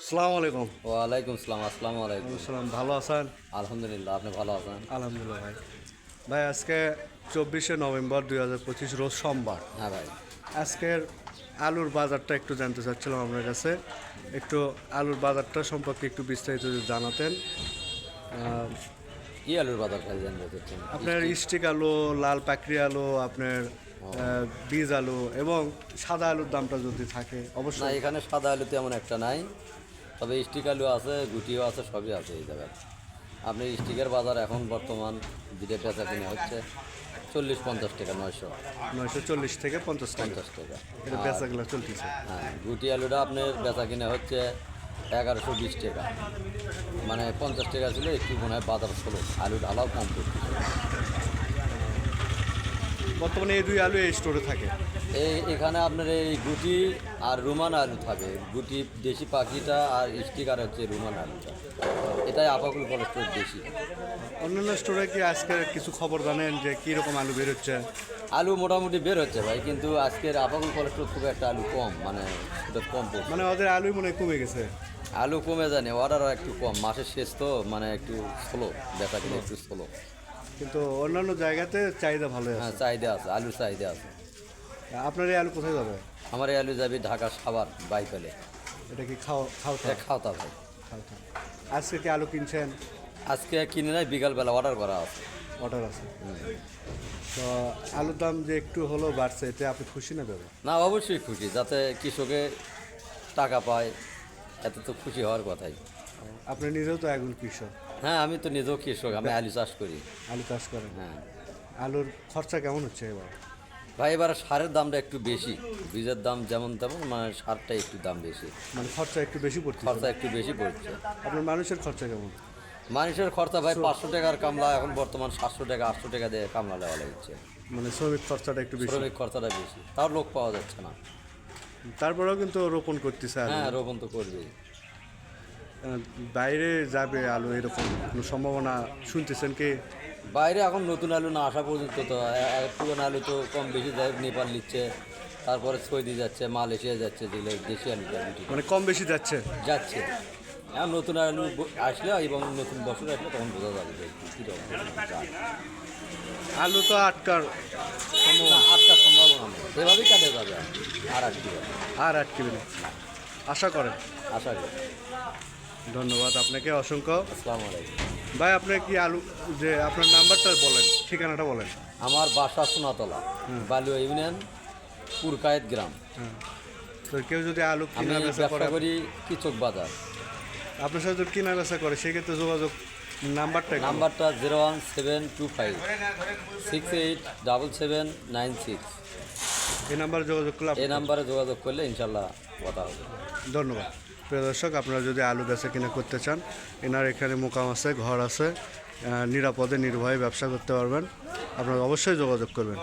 সালাম আলাইকুম। ওয়ালাইকুম আসসালাম আসসালামু আলাইকুম। সালাম ভালো আছেন? আলহামদুলিল্লাহ আপনি ভালো আছেন? আলহামদুলিল্লাহ ভাই। ভাই আজকে চব্বিশে নভেম্বর দুই হাজার পঁচিশ রোজ সোমবার। হ্যাঁ ভাই। আজকের আলুর বাজারটা একটু জানতে চাচ্ছিলাম আপনার কাছে। একটু আলুর বাজারটা সম্পর্কে একটু বিস্তারিত যদি জানাতেন। কি আলুর বাজার খাই জানতে চাচ্ছেন? আপনার স্টিক আলু লাল পাকড়ি আলু আপনার বীজ আলু এবং সাদা আলুর দামটা যদি থাকে অবশ্যই। এখানে সাদা আলু তেমন একটা নাই। তবে স্টিক আলু আছে গুটিও আছে সবই আছে এই জায়গায়। আপনি স্টিকের বাজার এখন বর্তমান যেটা পেঁচা কিনে হচ্ছে চল্লিশ পঞ্চাশ টাকা নয়শো। নয়শো চল্লিশ থেকে পঞ্চাশ পঞ্চাশ টাকা। এটা চলতেছে। হ্যাঁ গুটি আলুটা আপনার বেচা কিনে হচ্ছে এগারোশো বিশ টাকা। মানে পঞ্চাশ টাকা ছিল একটু মনে হয় বাজার ষোলো। আলু ঢালাও কম পড়ছে বর্তমানে এই দুই আলু এই স্টোরে থাকে। এই এখানে আপনার এই গুটি আর রুমান আলু থাকে। গুটি দেশি পাখিটা আর স্টিকার হচ্ছে রুমান আলুটা। এটাই আপাকুল কলেস্ট্রল বেশি অন্যান্য স্টোরে কি আজকে কিছু খবর জানেন যে কী রকম আলু বেরোচ্ছে আলু মোটামুটি বের হচ্ছে ভাই কিন্তু আজকের আপাকুল কলেস্ট্রল খুব একটা আলু কম মানে এটা কম পড়ছে। মানে ওদের আলুই মনে হয় কমে গেছে। আলু কমে জানে অর্ডারও একটু কম মাসের শেষ তো মানে একটু স্লো বেচা কিনে একটু স্লো কিন্তু অন্যান্য জায়গাতে চাহিদা ভালো আছে। হ্যাঁ চাহিদা আছে আলুর চাহিদা আছে। আপনার এই আলু কোথায় যাবে? আমার এই আলু যাবি ঢাকা সাবার বাইপালে। এটা কি খাও খাও এটা খাওতা ভাই। আজকে কি আলু কিনছেন? আজকে কিনে নাই বিকালবেলা অর্ডার করা আছে। অর্ডার আছে। তো আলুর দাম যে একটু হলো বাড়ছে এতে আপনি খুশি না দেবে না অবশ্যই খুশি যাতে কৃষকে টাকা পায় এতে তো খুশি হওয়ার কথাই। আপনি নিজেও তো একজন কৃষক। হ্যাঁ আমি তো নিজেও কৃষক আমি আলু চাষ করি। আলু চাষ করেন? হ্যাঁ। আলুর খরচা কেমন হচ্ছে এবার? ভাই এবার সারের দামটা একটু বেশি। বীজের দাম যেমন তেমন মানে সারটা একটু দাম বেশি। মানে খরচা একটু বেশি পড়ছে খরচা একটু বেশি পড়ছে। আপনার মানুষের খরচা কেমন? মানুষের খরচা ভাই পাঁচশো টাকার কামলা এখন বর্তমান সাতশো টাকা আটশো টাকা দিয়ে কামলা দেওয়া লাগছে। মানে শ্রমিক খরচাটা একটু বেশি? শ্রমিক খরচাটা বেশি। তাও লোক পাওয়া যাচ্ছে না। তারপরেও কিন্তু রোপণ করতেছে হ্যাঁ রোপণ তো করবেই। বাইরে যাবে আলু এরকম কোনো সম্ভাবনা শুনতেছেন কি? বাইরে এখন নতুন আলু না আসা পর্যন্ত তো পুরোনো আলু তো কম বেশি যায় নেপাল নিচ্ছে তারপরে সৌদি যাচ্ছে মালয়েশিয়া যাচ্ছে যেগুলো দেশি আলু মানে কম বেশি যাচ্ছে? যাচ্ছে। এখন নতুন আলু আসলে এবং নতুন বছর আসলে তখন বোঝা যাবে। আলু তো আটকার না, আটটার সম্ভাবনা নেই। এভাবেই কাটে যাবে আর আটটি আর আটকিবে না। আশা করেন। আশা করি। ধন্যবাদ আপনাকে অসংখ্য। আসসালামু আলাইকুম। ভাই আপনি কি আলু যে আপনার নাম্বারটা বলেন ঠিকানাটা বলেন। আমার বাসা সোনাতলা বালুয়া ইউনিয়ন পুরকায়েত গ্রাম। তো কেউ যদি আলু কিনা বেচা করে করি কিচক বাজার। আপনার সাথে কিনা বেচা করে সেক্ষেত্রে যোগাযোগ নাম্বারটা নাম্বারটা zero one seven two five six eight double seven nine six. এই নাম্বারে যোগাযোগ করলে এই নাম্বারে যোগাযোগ করলে ইনশাল্লাহ কথা হবে। ধন্যবাদ। প্রিয় দর্শক, আপনারা যদি আলু বেচা কিনা করতে চান, এনার এখানে মোকাম আছে, ঘর আছে নিরাপদে নির্ভয়ে ব্যবসা করতে পারবেন। আপনারা অবশ্যই যোগাযোগ করবেন।